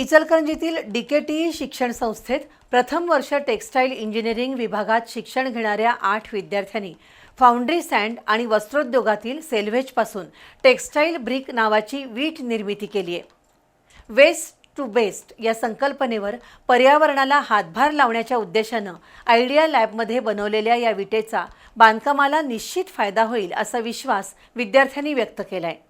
इचलकरंजीतील DKT शिक्षण संस्थेत प्रथम वर्ष टेक्स्टाईल इंजिनिअरिंग विभागात शिक्षण घेणाऱ्या आठ विद्यार्थ्यांनी फाउंड्री सँड आणि वस्त्रोद्योगातील सेल्व्हेजपासून टेक्स्टाईल ब्रिक नावाची वीट निर्मिती केली आहे. वेस्ट टू बेस्ट या संकल्पनेवर पर्यावरणाला हातभार लावण्याच्या उद्देशानं आयडिया लॅबमध्ये बनवलेल्या या विटेचा बांधकामाला निश्चित फायदा होईल असा विश्वास विद्यार्थ्यांनी व्यक्त केला आहे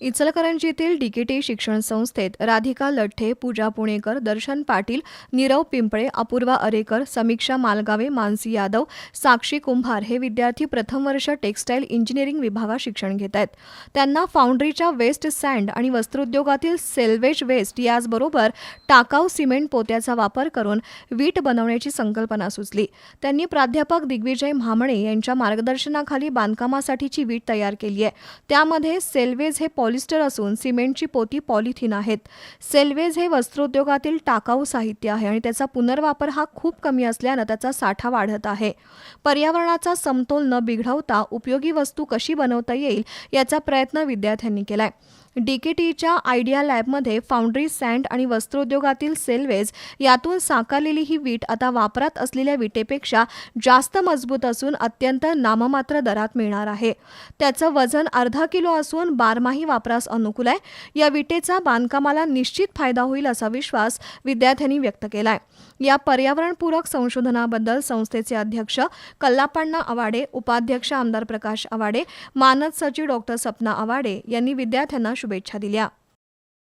इचलकरंजीतील डीकेटी शिक्षण संस्थेत राधिका लठ्ठे पूजा पुणेकर दर्शन पाटील नीरव पिंपळे अपूर्वा अरेकर समीक्षा मालगावे मानसी यादव साक्षी कुंभार हे विद्यार्थी प्रथम वर्ष टेक्स्टाईल इंजिनिअरिंग विभागात शिक्षण घेत आहेत. त्यांना फाउंड्रीच्या वेस्ट सँड आणि वस्त्रोद्योगातील सेल्वेज वेस्ट याचबरोबर टाकाऊ सिमेंट पोत्याचा वापर करून वीट बनवण्याची संकल्पना सुचली. त्यांनी प्राध्यापक दिग्विजय म्हामणे यांच्या मार्गदर्शनाखाली बांधकामासाठीची वीट तयार केली आहे. त्यामध्ये सेल्वेज हे पॉलिस्टर असून सिमेंटची पोती पॉलिथिन आहेत. सेल्वेज हे वस्त्रोद्योगातील टाकाऊ साहित्य आहे आणि त्याचा पुनर्वापर हा खूप कमी असल्यानं त्याचा साठा वाढत आहे. पर्यावरणाचा समतोल न बिघडवता उपयोगी वस्तू कशी बनवता येईल याचा प्रयत्न विद्यार्थ्यांनी केलाय. डीकेटीच्या आयडिया लॅबमध्ये फाउंड्री सँड आणि वस्त्रोद्योगातील सेल्वेज यातून साकारलेली ही वीट आता वापरात असलेल्या विटेपेक्षा जास्त मजबूत असून अत्यंत नाममात्र दरात मिळणार आहे. त्याचं वजन अर्धा किलो असून बारमाही वापरास अनुकूल आहे. या विटेचा बांधकामाला निश्चित फायदा होईल असा विश्वास विद्यार्थ्यांनी व्यक्त केलाय. या पर्यावरणपूरक संशोधनाबद्दल संस्थेचे अध्यक्ष कल्लापण्णा आवाडे उपाध्यक्ष आमदार प्रकाश आवाडे मानद सचिव डॉक्टर सपना आवाडे यांनी विद्यार्थ्यांना शुभेच्छा दिल्या.